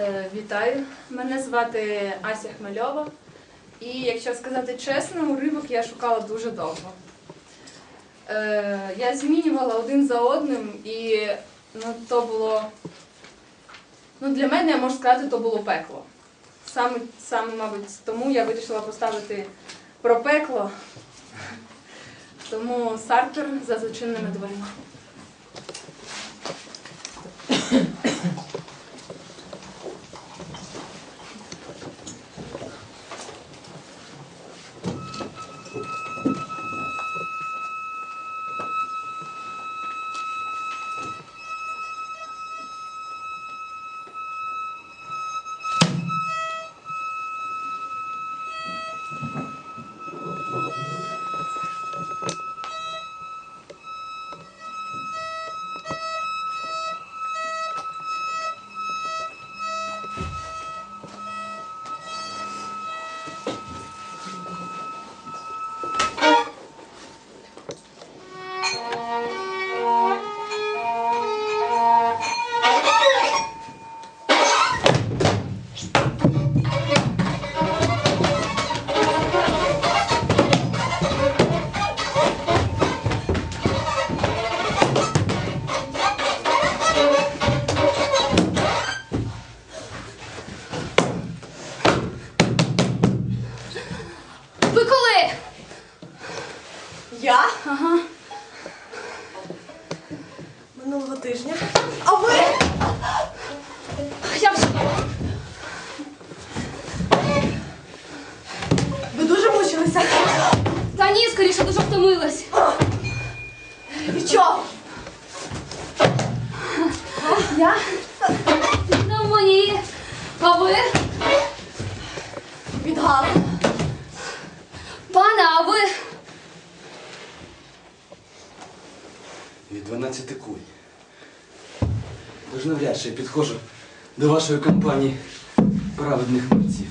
Е, Вітаю, мене звати Ася Хмельова. І якщо сказати чесно, уривок я шукала дуже довго. Е, Я змінювала один за одним, і ну, то було. Ну, для мене, я можу сказати, то було пекло. Саме, саме, мабуть, тому я вирішила поставити про пекло. Тому Сартер за зачиненими дверима. Ні, скоріше дуже втомилась. Від чого? Я? Ну мені. А ви? Від газу. Пане, а ви? Від 12 куль. Тож навряд чи я підходжу до вашої компанії праведних митців.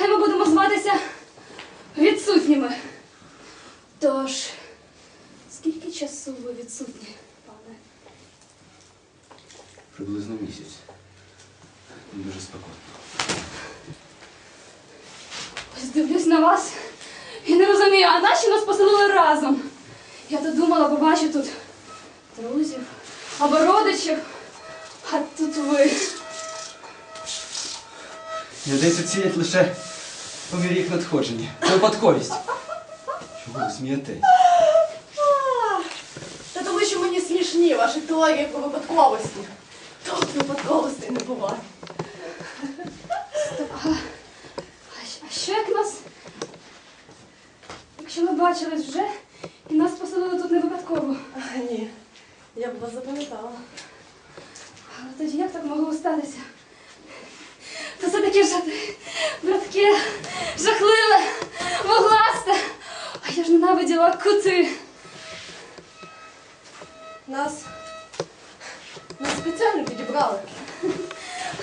Хай ми будемо зватися відсутніми. Тож, скільки часу ви відсутні, пане? Приблизно місяць. Дуже спокійно. Ось дивлюсь на вас і не розумію, а наші нас поселили разом. Я то думала, побачу тут друзів або родичів, а тут ви. Людей тут сіять лише по мірі їх надходження. Це випадковість. Чого ви смієтесь? Та тому що мені смішні ваші теорії про випадковості. Тут випадковостей не буває. А, а щ- а що як нас? Якщо ми бачились вже, і нас поселили тут не випадково. А, ні, я б вас запам'ятала. Але тоді як так могло статися? Це таке ж братке, жахливе, вугласте. А я ж ненавиділа кути. Нас, нас спеціально підібрали.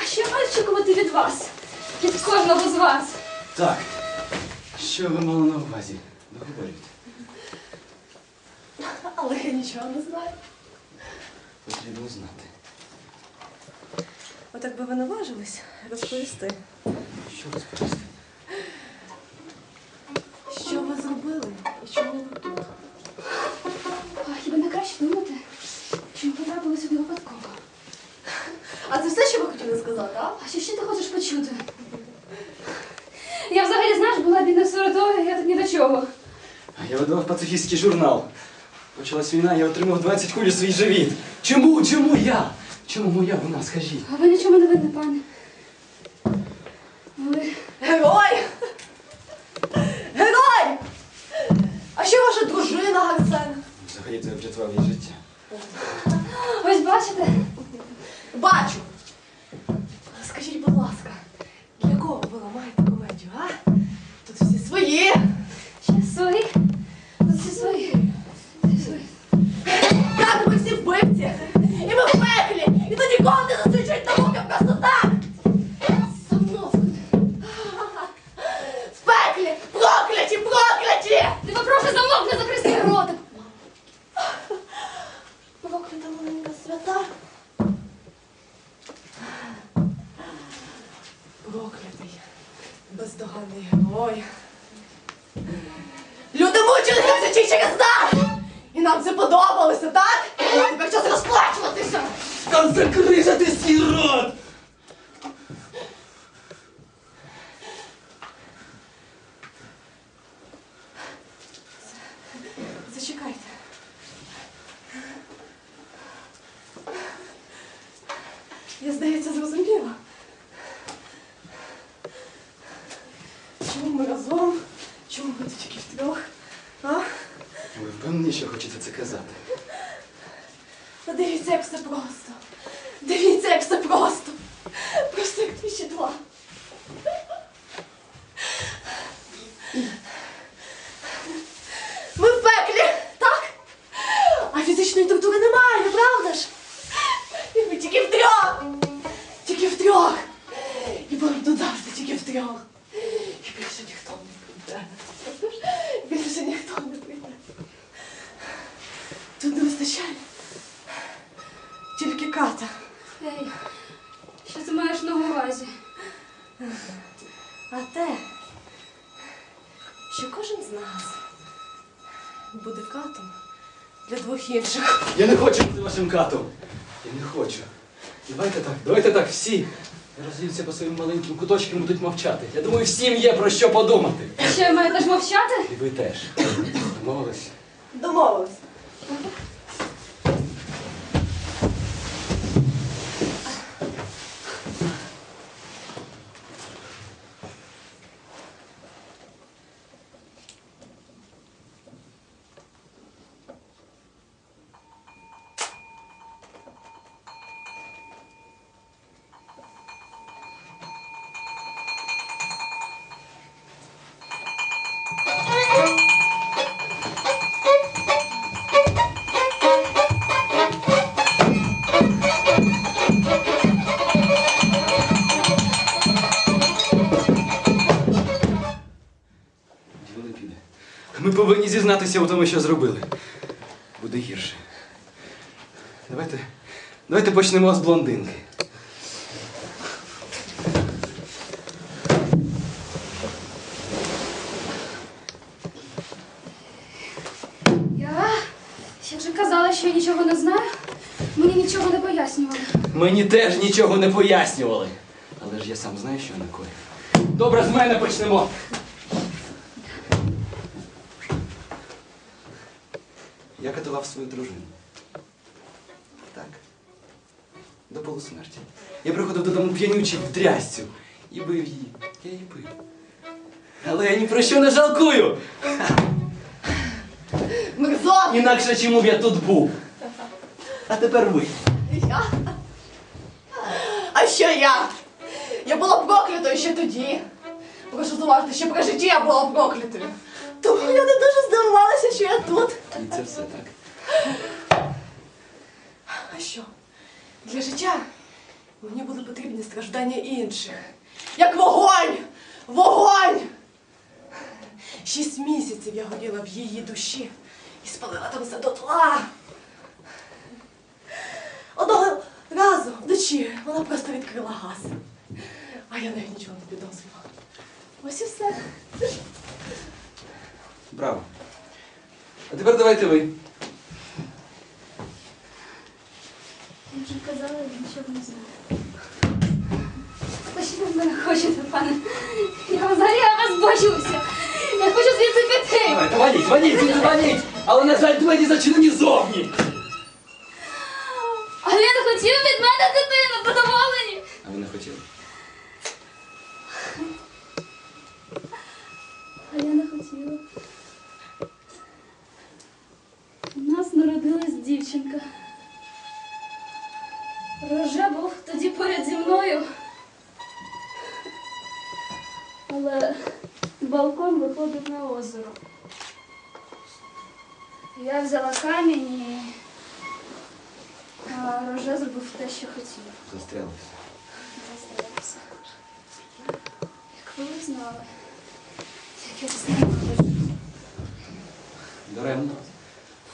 А що я маю очікувати від вас? Від кожного з вас. Так. Що ви мали на увазі? Договорюйте. Але я нічого не знаю. Потрібно знати. Отак би ви наважились розповісти. Що розповісти? Що ви зробили і чому ви тут? А хіба не краще думати, що ми потрапили сюди випадково? А це все, що ви хотіли сказати, а? А що ще ти хочеш почути? Я взагалі, знаєш, була бідна сиротою, я тут ні до чого. А я видавав пацифістський журнал. Почалась війна, я отримав 20 куль у свій живіт. Чому? Чому я? Чому моя вина, скажіть? А ви нічого не видно, пане. Ви Герой! Герой! А що ваша дружина, Гарсен? Взагалі це вже твоє життя. ось бачите? Бачу. Скажіть, будь ласка, бездоганний герой. Люди мучилися чи через нас! І нам це подобалося, так? Тепер час розплачуватися! Там закрижати свій рот! Чому ми разом? Чому ми тут тільки втрьох? А? Ви впевнені, що хочете це казати? Та дивіться, як все просто. Дивіться, як все просто. Просто як двічі два. Ми в пеклі, так? А фізичної тортури немає, правда ж? І ми тільки втрьох. Тільки втрьох. І будемо тут завжди тільки втрьох. Двох. Я не хочу бути вашим катом. Я не хочу. Давайте так, давайте так, всі. Розійдуться по своїм маленьким куточкам будуть мовчати. Я думаю, всім є про що подумати. Що я маю теж мовчати? І ви теж. Домовились? Домовились. Повинні зізнатися у тому, що зробили. Буде гірше. Давайте, давайте почнемо з блондинки. Я вже казала, що я нічого не знаю. Мені нічого не пояснювали. Мені теж нічого не пояснювали. Але ж я сам знаю, що я накоїв. Добре, з мене почнемо. Я катував свою дружину. Так. До полусмерті. Я приходив додому п'янючий в дрясцю і бив її. Я її бив. Але я ні про що не жалкую. Мерзот! Інакше чому б я тут був. А тепер ви. Я? А що я? Я була проклятою ще тоді. Прошу зауважити, що при житті я була проклятою. Тому я не дуже здивувалася, що я тут. І це все так. А що? Для життя мені були потрібні страждання інших. Як вогонь! Вогонь! Шість місяців я горіла в її душі і спалила там все дотла. Одного разу вночі вона просто відкрила газ. А я навіть нічого не підозрювала. Ось і все. Браво. А тепер давайте ви. Я вже казала, я нічого не знаю. Що ви мене хочете, пане? Я взагалі я вас боюся. Я хочу звідси піти. Давайте, валіть, валіть, звідси валіть! Але, на жаль, двері зачинені зовні. А він хотів від мене дитину, задоволені. А ви не хотіли? А я не хотіла. У нас народилась дівчинка. Роже був тоді поряд зі мною. Але балкон виходить на озеро. Я взяла камінь і а Роже зробив те, що хотів. Застрялися. Застається. Як ви знали, як я ненавиджу. Даремно.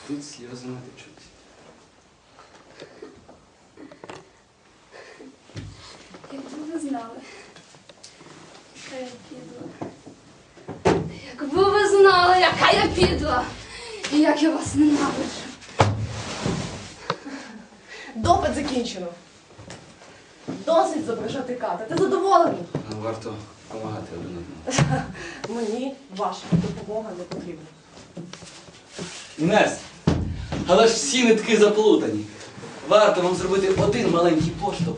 Тут сльози не течуть. Якби ви знали, Яка я підла. Якби ви знали, яка я підла. І як я вас ненавиджу. Допит закінчено. Досить зображати ката. Ти задоволений? Нам варто допомагати один одному. Мені ваша допомога не потрібна. Інес, але ж всі нитки заплутані. Варто вам зробити один маленький поштовх.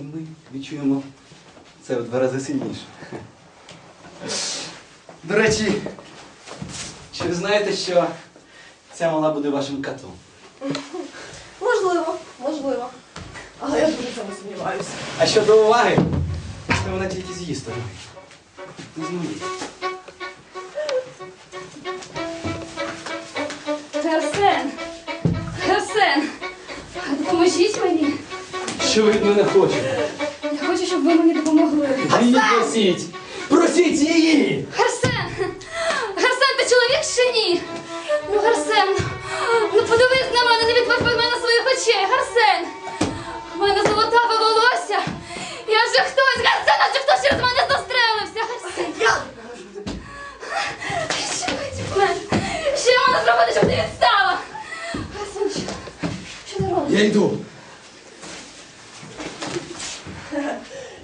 І ми відчуємо це в два рази сильніше. До речі, чи ви знаєте, що ця мала буде вашим котом? Можливо, можливо. Але я дуже в цьому сумніваюся. А щодо уваги, то вона тільки з її сторони. Не з моєї. Арсен! Арсен! Допоможіть мені! Що ви від мене хочете? Я хочу, щоб ви мені допомогли. А Її просіть! Просіть її! Арсен, ти ні? Ну, Арсен, ну подивись на мене, не відводь від мене своїх очей. Арсен! У мене золотаве волосся. Я вже хтось, Арсен, а чи хтось через мене застрелився. Арсен, Я що ви мене? Що я маю зробити, щоб ти відстала? Арсен, що, що ти робиш? Я йду.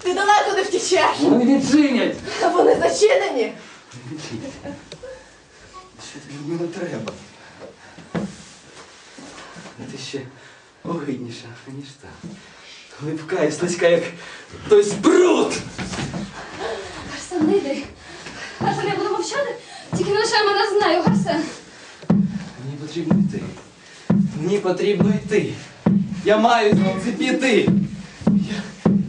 ти далеко не втічеш. Вони відчинять! Вони зачинені. Що тобі від мене треба? А ти ще огидніша, ніж та. Липка і слизька, як той збруд! Арсен, не йди. Арсен, я буду мовчати, тільки не лишай мене з нею, Арсен. Мені потрібно йти. Мені потрібно йти. Я маю звідси піти. Я,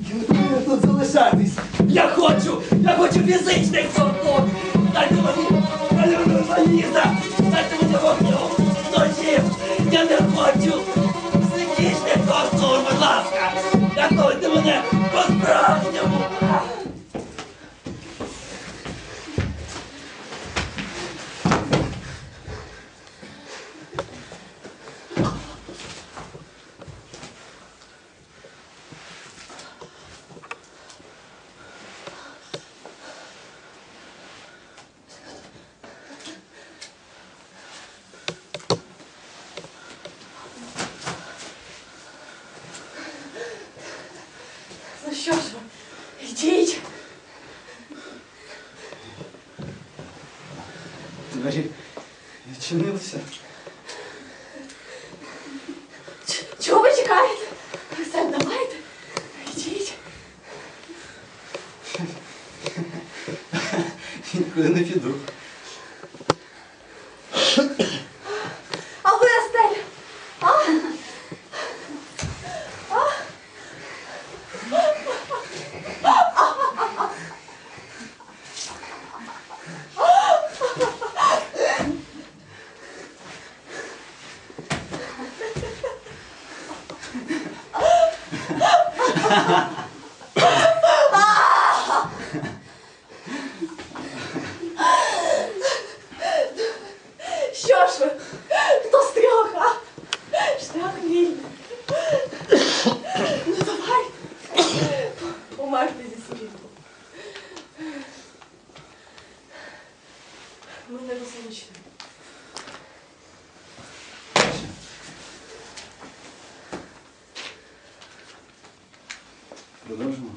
я не повинен тут залишатись. Я хочу! Я хочу фізичних контакт! Мене по-справжньому! Ну що ж ви? Йдіть. Двері відчинилися. Ч- Чого ви чекаєте? Арсен, давайте. Йдіть. Нікуди не піду. А ви, Астель? А? Що ж ви? Хто з трьох, а? Шлях вільний. Ну давай. Помажте зі світу. Ми не розлучні. Продовжимо.